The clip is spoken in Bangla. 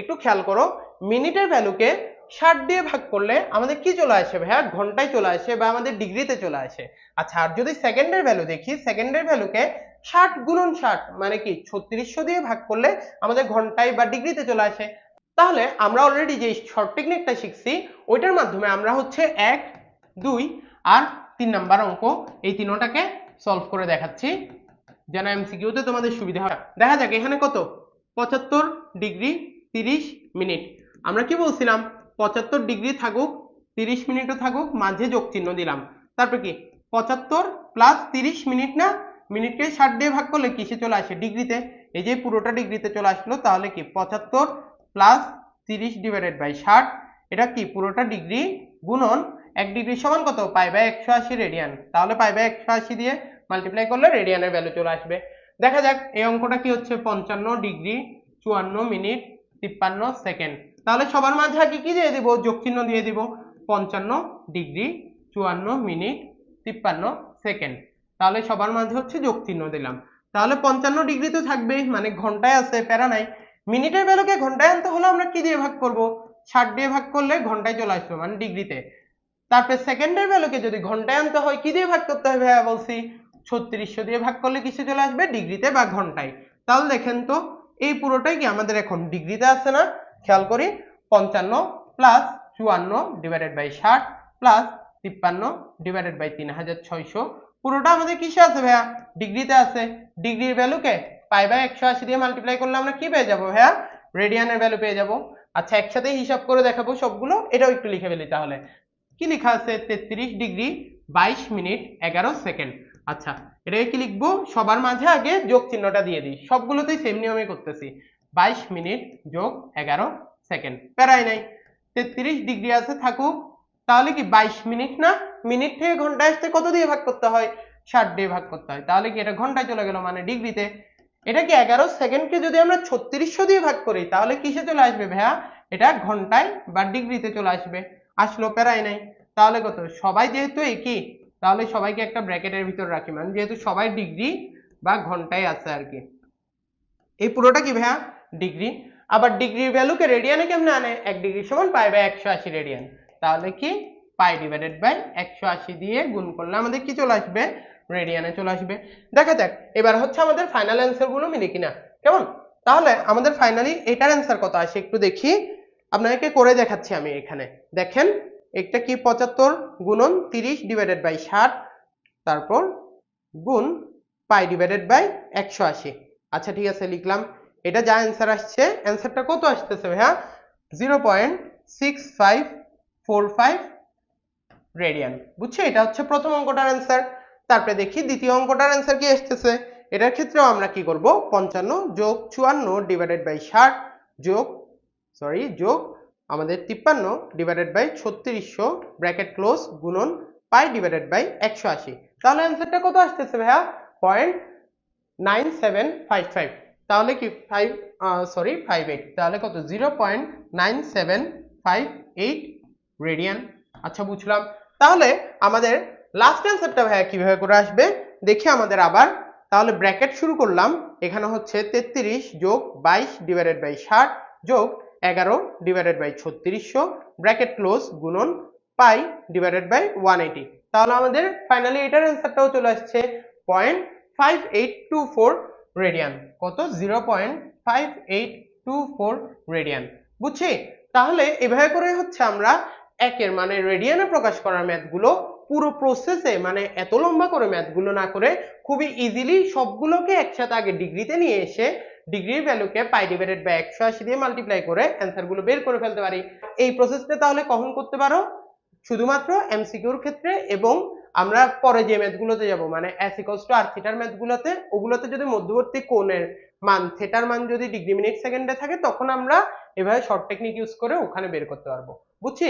একটু খেয়াল করো, মিনিটের ভ্যালুকে ষাট দিয়ে ভাগ করলে আমাদের কি চলে আসে ভাইয়া? ঘন্টায় চলে আসে বা আমাদের ডিগ্রিতে চলে আসে। আচ্ছা আর যদি সেকেন্ডের ভ্যালু দেখি সেকেন্ডের ভ্যালুকে ষাট গুণন ষাট মানে কি? ছত্রিশশো দিয়ে ভাগ করলে আমাদের ঘন্টায় বা ডিগ্রিতে চলে আসে। তাহলে আমরা অলরেডি যে শর্ট টেকনিকটা শিখছি, ওইটার মাধ্যমে আমরা হচ্ছে এক, দুই আর তিন নাম্বার অঙ্ক এই তিনোটাকে সলভ করে দেখাচ্ছি। যেন এমসিকিউতে তোমাদের সুবিধা হয়। দেখা যাক, এখানে কত? পঁচাত্তর ডিগ্রি তিরিশ মিনিট। আমরা কি বলছিলাম? পঁচাত্তর ডিগ্রি থাকুক, তিরিশ মিনিটও থাকুক, মাঝে যোগ চিহ্ন দিলাম। তারপর কি? পঁচাত্তর প্লাস তিরিশ মিনিট না? মিনিটকে ষাট দিয়ে ভাগ করলে কিসে চলে আসে? ডিগ্রিতে। এই যে পুরোটা ডিগ্রিতে চলে আসলো, তাহলে কি? পঁচাত্তর প্লাস তিরিশ ডিভাইডেড বাই ষাট, এটা কি? পুরোটা ডিগ্রি গুণন এক ডিগ্রি সমান কত? পাই বাই একশো আশি রেডিয়ান তাহলে পাই বাই একশো আশি দিয়ে মাল্টিপ্লাই করলে রেডিয়ানের ভ্যালু চলে আসবে। দেখা যাক, এই অঙ্কটা কি হচ্ছে? পঞ্চান্ন ডিগ্রি, চুয়ান্ন মিনিট তিপ্পান্ন সেকেন্ড। তাহলে সবার মাঝে আগে কি দিয়ে দিব? যোগ চিহ্ন দিয়ে দিব। পঞ্চান্ন ডিগ্রি চুয়ান্ন মিনিট তিপ্পান্ন সেকেন্ড। তাহলে সবার মাঝে হচ্ছে যোগ চিহ্ন দিলাম। তাহলে পঞ্চান্ন ডিগ্রি তো থাকবেই মানে ঘন্টায় আছে, প্যারা নাই। মিনিটের ভ্যালুকে ঘন্টায় আনতে হলে আমরা কি দিয়ে ভাগ করব? ষাট দিয়ে ভাগ করলে ঘন্টায় চলে আসবে মানে ডিগ্রিতে। তারপর সেকেন্ডের ভ্যালুকে যদি ঘন্টায় আনতে হয়, কি দিয়ে ভাগ করতে হবে ভাইয়া বলছি? ছত্রিশশো দিয়ে ভাগ করলে কিসে চলে আসবে? ডিগ্রিতে বা ঘন্টায়। তাহলে দেখেন তো এই পুরোটাই কি আমাদের এখন ডিগ্রিতে আছে না? খেয়াল করি, পঞ্চান্ন প্লাস চুয়ান্ন ডিভাইডেড বাই ষাট প্লাস তিপ্পান্ন ডিভাইডেড বাই তিন হাজার ছয়শো। পুরোটা আমাদের কিসে আছে ভাইয়া? ডিগ্রিতে আছে। ডিগ্রির ভ্যালুকে পাই বাই একশো আশি দিয়ে মাল্টিপ্লাই করলে আমরা কি পেয়ে যাব ভাইয়া? রেডিয়ানের ভ্যালু পেয়ে যাব। আচ্ছা একসাথে হিসাব করে দেখাবো সবগুলো। এটাও একটু লিখে ফেলি তাহলে। কি লেখা আছে? তেত্রিশ ডিগ্রি বাইশ মিনিট এগারো সেকেন্ড। আচ্ছা এটাকে কি লিখব? সবার মাঝে আগে যোগ চিহ্নটা দিয়ে দিই। সবগুলোতেই সেম নিয়মে করতেছি। বাইশ মিনিট যোগ এগারো সেকেন্ড। প্যারাই নাই। তেত্রিশ ডিগ্রি আছে, থাকুক। তাহলে কি বাইশ মিনিট না? মিনিট থেকে ঘন্টায় আসতে কত দিয়ে ভাগ করতে হয়? ষাট দিয়ে ভাগ করতে হয়। তাহলে কি এটা ঘন্টায় চলে গেল মানে ডিগ্রিতে? এটা কি এগারো সেকেন্ডকে যদি আমরা ছত্রিশশো দিয়ে ভাগ করি, তাহলে কিসে চলে আসবে ভাইয়া? এটা ঘন্টায় বা ডিগ্রিতে চলে আসবে। আসলো প্যারাই নাই। তাহলে কত? সবাই যেহেতু একই তাহলে সবাইকে একটা ব্র্যাকেটের ভিতর রাখি। মানে যেহেতু সবাই ডিগ্রি বা ঘন্টায় আছে আর কি। এই পুরোটা কি ভাইয়া? ডিগ্রি আবার ডিগ্রির ভ্যালুকে রেডিয়ানে কেমনে আনে? এক ডিগ্রি সমান পাই বাই একশো আশি রেডিয়ান তাহলে কি? পাই ডিভাইডেড বাই একশো আশি দিয়ে গুণ করলে আমাদের কি চলে আসবে? রেডিয়ানে চলে আসবে। দেখা যাক এবার হচ্ছে আমাদের ফাইনাল অ্যান্সারগুলো মিলে কিনা। কেমন? তাহলে আমাদের ফাইনালি এটার অ্যান্সার কত আসে একটু দেখি। আপনাদেরকে করে দেখাচ্ছি আমি এখানে। দেখেন একটা কি পঁচাত্তর গুণন তিরিশ ডিভাইডেড বাই ষাট, তারপর গুণ পাই ডিভাইডেড বাই একশো আশি। আচ্ছা ঠিক আছে, লিখলাম। এটা যা অ্যান্সার আসছে অ্যান্সারটা কত আসতেছে ভাইয়া? Zero point six five four five radian বুঝছ? এটা হচ্ছে প্রথম অঙ্কটার অ্যান্সার তারপরে দেখি দ্বিতীয় অঙ্কটার অ্যান্সার কি আসতেছে? এটার ক্ষেত্রেও আমরা কি করব? পঞ্চান্ন যোগ চুয়ান্ন ডিভাইডেড বাই ষাট যোগ সরি যোগ আমাদের তিপ্পান্ন ডিভাইডেড বাই ছত্রিশশো ব্র্যাকেট ক্লোজ গুণন পাই ডিভাইডেড বাই একশো আশি। তাহলে অ্যান্সারটা কত আসতেছে ভাইয়া? Point nine seven five five তাহলে কি ফাইভ সরি ফাইভ এইট তাহলে কত? Zero point nine seven five eight radian আচ্ছা বুঝলাম। তাহলে আমাদের লাস্ট অ্যান্সারটা ভাইয়া কীভাবে করে আসবে? দেখি আমাদের আবার। তাহলে ব্র্যাকেট শুরু করলাম। এখানে হচ্ছে তেত্রিশ যোগ বাইশ ডিভাইডেড বাই ষাট যোগ এগারো ডিভাইডেড বাই ছত্রিশশো ব্র্যাকেট ক্লোজ গুণন pi divided by one eighty তাহলে আমাদের ফাইনালি এটার অ্যান্সারটাও চলে আসছে point five eight two four radian কত? Zero point five eight two four radian বুঝছি? তাহলে এভাবে করে হচ্ছে আমরা একের মানে রেডিয়ানে প্রকাশ করার ম্যাথগুলো পুরো প্রসেসে মানে এত লম্বা করে ম্যাথগুলো না করে খুবই ইজিলি সবগুলোকে একসাথে আগে ডিগ্রিতে নিয়ে এসে ডিগ্রির ভ্যালুকে পাই ডিভাইডেড বাই একশো আশি দিয়ে মাল্টিপ্লাই করে অ্যান্সারগুলো বের করে ফেলতে পারি। এই প্রসেসটা তাহলে কখন করতে পারো? শুধুমাত্র এমসিকিউর ক্ষেত্রে এবং আমরা পরে যে ম্যাথগুলোতে যাব মানে ইকলস টু আর থিটার ম্যাথগুলোতে ওগুলোতে যদি মধ্যবর্তী কোণের মান থিটার মান যদি ডিগ্রি মিনিট সেকেন্ডে থাকে, তখন আমরা এভাবে শর্ট টেকনিক ইউজ করে ওখানে বের করতে পারব। বুঝছি?